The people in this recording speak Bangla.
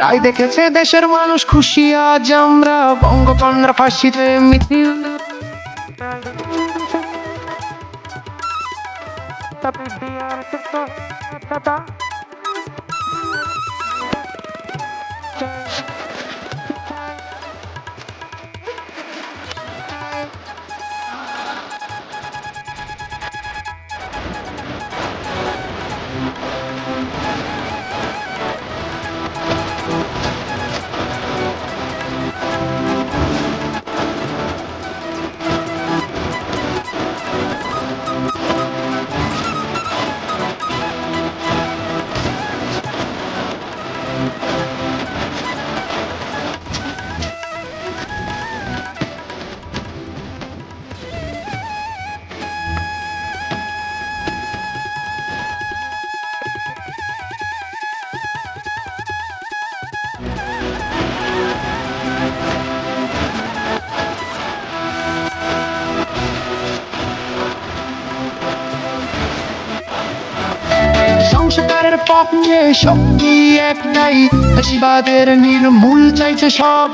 তাই দেখেছে দেশের মানুষ খুশি আজ আমরা বঙ্গকন্যার ফাঁসিতে মিছিল। সংস্কারের পক্ষে শক্তি একটাই ফ্যাসিবাদের নির্মূল চাইছে সব।